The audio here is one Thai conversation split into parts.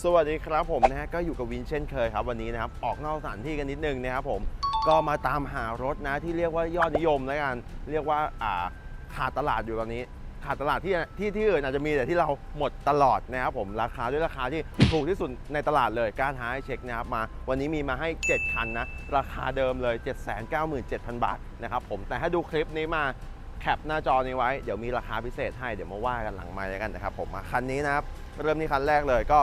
สวัสดีครับผมนะฮะก็อยู่กับวินเช่นเคยครับวันนี้นะครับออกนอกสถานที่กันนิดนึงนะครับผมก็มาตามหารถนะที่เรียกว่ายอดนิยมแล้วกันเรียกว่าอ่าขาดตลาดอยู่ตอนนี้ ขาดตลาดที่ที่ที่อื่นอาจจะมีแต่ที่เราหมดตลอดนะครับผมราคาด้วยราคาที่ถูกที่สุดในตลาดเลยการหาให้เช็คนะครับมา วันนี้มีมาให้ 7 คันนะราคาเดิมเลย 797,000 บาทนะครับผมแต่ถ้าดูคลิปนี้มาแคปหน้าจอนี้ไว้เดี๋ยวมีราคาพิเศษให้เดี๋ยวมาว่ากันหลังไมค์แล้วกันนะครับผมมาคันนี้นะครับ เริ่มที่คันแรกเลยก็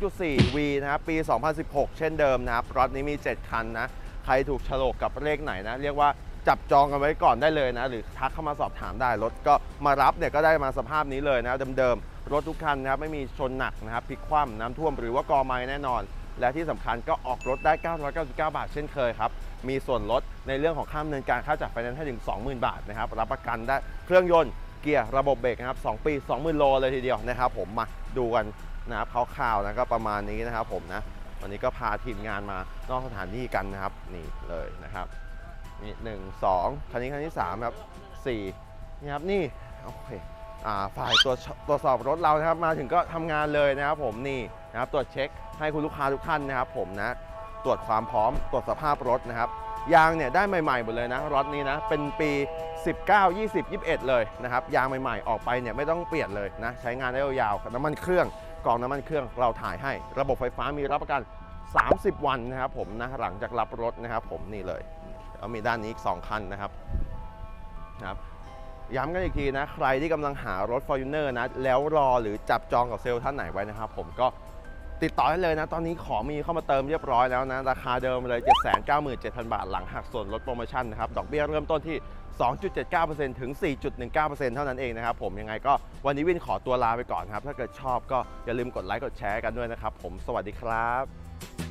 2.4 V นะครับปี 2016 เช่นเดิมนะครับรถนี้มี 7 คันนะ ใครถูกฉลกกับเลขไหนนะ เรียกว่าจับจองกันไว้ก่อนได้เลยนะ หรือทักเข้ามาสอบถามได้รถก็มารับเนี่ยก็ได้มาสภาพนี้เลยนะเดิมๆรถทุกคันนะครับไม่มีชนหนักนะครับพลิกคว่ำน้ำท่วมหรือว่ากอไม้แน่นอน และที่สำคัญก็ออกรถได้ 999 บาทเช่นเคยครับมีส่วนลดในเรื่องของค่าดำเนินการค่าจัดไฟแนนซ์ให้ถึง 20,000 บาทนะครับรับประกันได้เครื่องยนต์ เกียร์ระบบเบรกนะครับ2ปี 20,000 โลเลยทีเดียวนะครับผมมาดูกันนะครับคร่าวๆนะก็ประมาณนี้นะครับผมนะวันนี้ก็พาทีมงานมานอกสถานที่กันนะครับนี่เลยนะครับนี่หนึ่งสองคันนี้คันที่สามครับสี่นี่ครับนี่โอเคอ่าฝ่ายตรวจตรวจสอบรถเรานะครับมาถึงก็ทำงานเลยนะครับผมนี่นะครับตรวจเช็คให้คุณลูกค้าทุกท่านนะครับผมนะตรวจความพร้อมตรวจสภาพรถนะครับ ยางเนี่ยได้ใหม่ๆหมดเลยนะรถนี้นะเป็นปี 19 20 21 เลยนะครับยางใหม่ๆออกไปเนี่ยไม่ต้องเปลี่ยนเลยนะใช้งานได้ยาวๆน้ำมันเครื่องกล่องน้ำมันเครื่องเราถ่ายให้ ระบบไฟฟ้ามีรับประกัน 30 วันนะครับผมนะหลังจากรับรถนะครับผมนี่เลยแล้วมีด้านนี้อีก 2 คันนะครับนะครับย้ำกันอีกทีนะ ใครที่กำลังหารถ Fortuner นะ แล้วรอหรือจับจองกับเซลล์ท่านไหนไว้นะครับผมก็ ติดต่อได้เลยนะ ตอนนี้ของมีเข้ามาเติมเรียบร้อยแล้วนะ ราคาเดิมเลย 797,000 บาท หลังหักส่วนลดโปรโมชั่นนะครับ ดอกเบี้ยเริ่มต้นที่ 2.79%ถึง 4.19%เท่านั้นเองนะครับผมยังไงก็วันนี้วินขอตัวลาไปก่อนครับ ถ้าเกิดชอบก็อย่าลืมกดไลค์กดแชร์กันด้วยนะครับผมสวัสดีครับ